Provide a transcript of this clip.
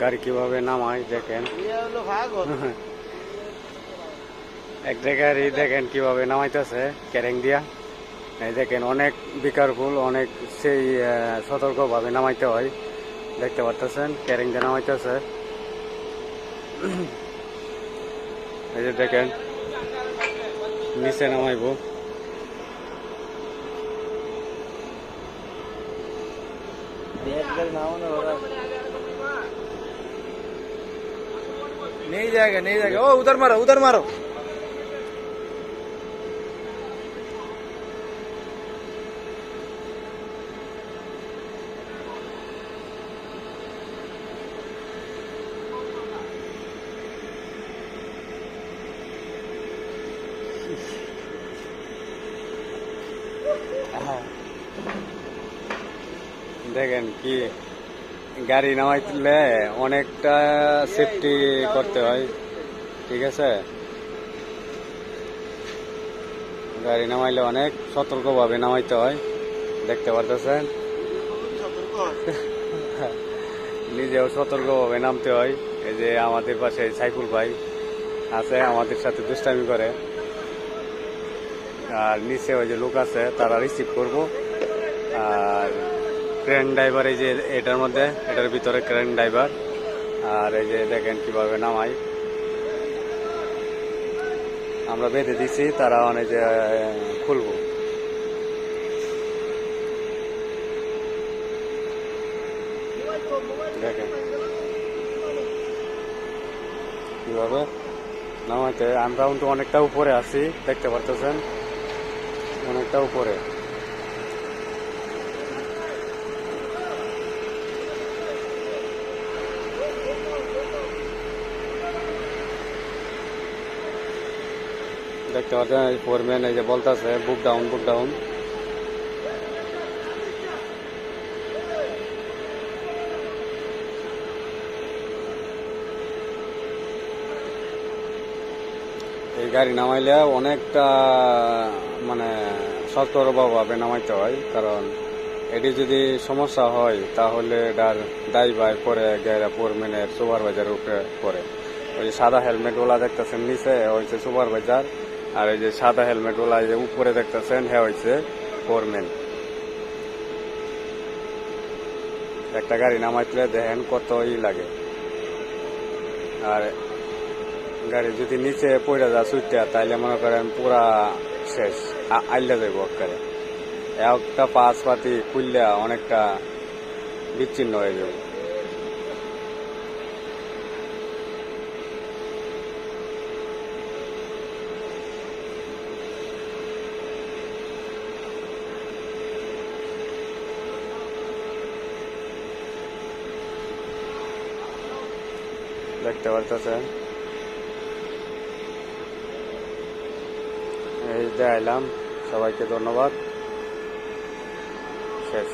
গাড়ি কীভাবে নামায় দেখেন এক গাড়ি দেখেন কীভাবে নামাইতেছে ক্যারেং দিয়া এই দেখেন অনেক বিকারফুল অনেক সেই আহ, সতর্কভাবে নামাইতে হয় দেখতে পারতেছেন ক্যারেং দিয়ে নামাইতেছে এই যে দেখেন নিচে নামাইবো नहीं जाएगा नहीं जाएगा ओ उधर मारो उधर मारो দেখেন কি গাড়ি নামাইলে অনেকটা সেফটি করতে হয়, ঠিক আছে? গাড়ি নামাইলে অনেক সতর্কভাবে নামাইতে হয়, দেখতে পারতেছেন? নিজেও সতর্কভাবে নামতে হয়। এই যে আমাদের পাশে সাইফুল ভাই আছে, আমাদের সাথে দুষ্টামি করে। আর নিচে ওই যে লোক আছে, তারা রিসিভ করব। আর ক্রেন ড্রাইভার এই যে এটার মধ্যে, এটার ভিতরে ক্রেন ড্রাইভার আর এই যে দেখেন কীভাবে নামাই। আমরা বেঁধে দিছি, তারা অনেক যে খুলবো। দেখেন। আমরা কিন্তু অনেকটা উপরে আছি, দেখতে পারতেছেন? অনেকটা উপরে। দেখতে পাচ্ছেন এই ফোরম্যান এই যে বলতেছে বুক ডাউন বুক ডাউন এই গাড়ি নামাইলে অনেকটা মানে সতর্কভাবে নামাইতে হয়, কারণ এটি যদি সমস্যা হয়, তাহলে এটার ড্রাইভার পরে গাড়ি ফোরম্যানের সুপারভাইজারের উপরে পড়ে। ওই যে সাদা হেলমেট ওলা দেখতেছেন নিচে হয়েছে সুপারভাইজার। আর এই যে সাদা হেলমেট ওলা যে উপরে দেখতেছেন হ্যাঁ হয়েছে ফোরম্যান। একটা গাড়ি নামাইতে দেখেন কত ই লাগে। আর গাড়ি যদি নিচে পড়ে যা সুইটা তাইলে মনে করেন পুরা শেষ আইলে যাইব একবারে একটা পাঁচ পাতি খুললে অনেকটা বিচ্ছিন্ন হয়ে যাবে। দেখতে পারতেছেন? এই যে আইলাম, সবাইকে ধন্যবাদ। শেষ